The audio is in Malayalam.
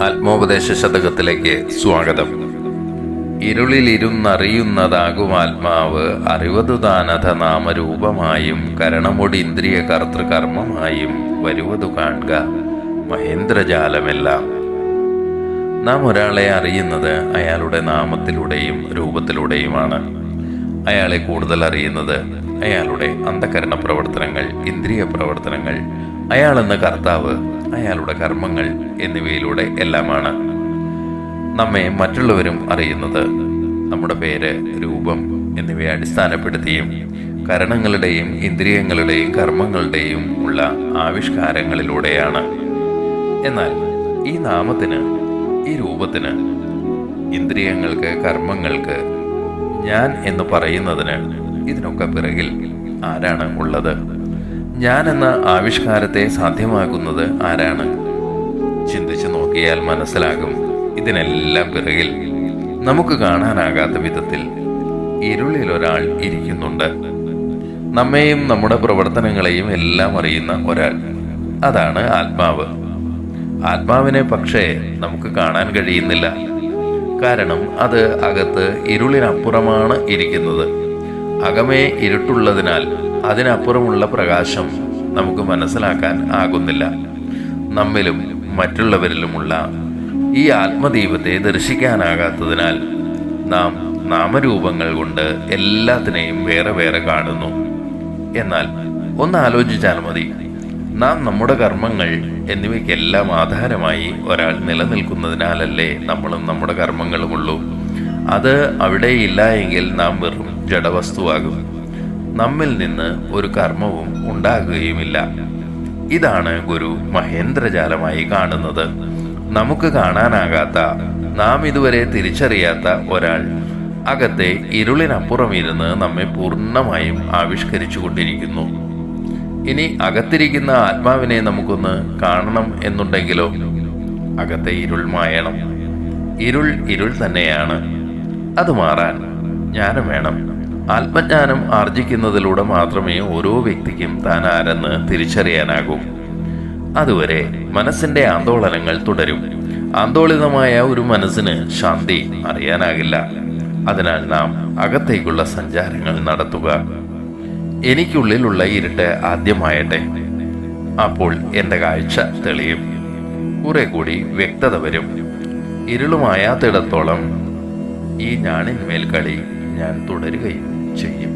ആത്മോപദേശ ശതകത്തിലേക്ക് സ്വാഗതം. ഇരുളിലിരുന്നറിയുന്നതാകും ആത്മാവ് അറിവതു താനഥ നാമരൂപമായും കരണമൊടി ഇന്ദ്രിയ കർത്തൃകർമ്മമായും വരുവതു കാണുക. മഹേന്ദ്രജാലമെല്ലാം. നാം ഒരാളെ അറിയുന്നത് അയാളുടെ നാമത്തിലൂടെയും രൂപത്തിലൂടെയുമാണ്. അയാളെ കൂടുതൽ അറിയുന്നത് അയാളുടെ അന്ധകരണ പ്രവർത്തനങ്ങൾ ഇന്ദ്രിയ പ്രവർത്തനങ്ങൾ അയാളെന്ന കർത്താവ് അയാളുടെ കർമ്മങ്ങൾ എന്നിവയിലൂടെ എല്ലാമാണ്. നമ്മെ മറ്റുള്ളവരും അറിയുന്നത് നമ്മുടെ പേര് രൂപം എന്നിവയെ അടിസ്ഥാനപ്പെടുത്തിയും കരണങ്ങളുടെയും ഇന്ദ്രിയങ്ങളുടെയും കർമ്മങ്ങളുടെയും ഉള്ള ആവിഷ്കാരങ്ങളിലൂടെയാണ്. എന്നാൽ ഈ നാമത്തിന് ഈ രൂപത്തിന് ഇന്ദ്രിയങ്ങൾക്ക് കർമ്മങ്ങൾക്ക് ഞാൻ എന്ന് പറയുന്നതിന് ഇതിനൊക്കെ പിറകിൽ ആരാണ് ഉള്ളത്? ഞാൻ എന്ന ആവിഷ്കാരത്തെ സാധ്യമാക്കുന്നത് ആരാണ്? ചിന്തിച്ചു നോക്കിയാൽ മനസ്സിലാകും ഇതിനെല്ലാം പിറകിൽ നമുക്ക് കാണാനാകാത്ത വിധത്തിൽ ഇരുളിൽ ഒരാൾ ഇരിക്കുന്നുണ്ട്. നമ്മെയും നമ്മുടെ പ്രവർത്തനങ്ങളെയും എല്ലാം അറിയുന്ന ഒരാൾ. അതാണ് ആത്മാവ്. ആത്മാവിനെ പക്ഷേ നമുക്ക് കാണാൻ കഴിയുന്നില്ല. കാരണം അത് അകത്ത് ഇരുളിനപ്പുറമാണ് ഇരിക്കുന്നത്. അകമേ ഇരുട്ടുള്ളതിനാൽ അതിനപ്പുറമുള്ള പ്രകാശം നമുക്ക് മനസ്സിലാക്കാൻ ആകുന്നില്ല. നമ്മിലും മറ്റുള്ളവരിലുമുള്ള ഈ ആത്മദീപത്തെ ദർശിക്കാനാകാത്തതിനാൽ നാം നാമരൂപങ്ങൾ കൊണ്ട് എല്ലാത്തിനെയും വേറെ വേറെ കാണുന്നു. എന്നാൽ ഒന്ന് ആലോചിച്ചാൽ മതി. നാം നമ്മുടെ കർമ്മങ്ങൾ എന്നിവയ്ക്കെല്ലാം ആധാരമായി ഒരാൾ നിലനിൽക്കുന്നതിനാലല്ലേ നമ്മളും നമ്മുടെ കർമ്മങ്ങളുമുള്ളൂ. അത് അവിടെ ഇല്ല എങ്കിൽ നാം വെറും ജഡവസ്തുവാകും. നമ്മിൽ നിന്ന് ഒരു കർമ്മവും ഉണ്ടാകുകയുമില്ല. ഇതാണ് ഗുരു മഹേന്ദ്രജാലമായി കാണുന്നത്. നമുക്ക് കാണാനാകാത്ത നാം ഇതുവരെ തിരിച്ചറിയാത്ത ഒരാൾ അകത്തെ ഇരുളിനപ്പുറം ഇരുന്ന് നമ്മെ പൂർണമായും ആവിഷ്കരിച്ചു കൊണ്ടിരിക്കുന്നു ഇനി അകത്തിരിക്കുന്ന ആത്മാവിനെ നമുക്കൊന്ന് കാണണം എന്നുണ്ടെങ്കിലോ? അകത്തെ ഇരുൾ മായണം. ഇരുൾ ഇരുൾ തന്നെയാണ്. അത് മാറാൻ ജ്ഞാനം വേണം. ആത്മജ്ഞാനം ആർജിക്കുന്നതിലൂടെ മാത്രമേ ഓരോ വ്യക്തിക്കും താൻ ആരെന്ന് തിരിച്ചറിയാനാകൂ. അതുവരെ മനസ്സിന്റെ ആന്തോളനങ്ങൾ തുടരും. ആന്തോളിതമായ ഒരു മനസ്സിന് ശാന്തി അറിയാനാകില്ല. അതിനാൽ നാം അകത്തേക്കുള്ള സഞ്ചാരങ്ങൾ നടത്തുക. എനിക്കുള്ളിലുള്ള ഇരുട്ട് ആദ്യമായട്ടെ. അപ്പോൾ എന്റെ കാഴ്ച തെളിയും. കുറെ കൂടി വ്യക്തത വരും. ഇരുളുമായാത്തിടത്തോളം ഈ ഞാണിന്മേൽ കളി ഞാൻ തുടരുകയും 这一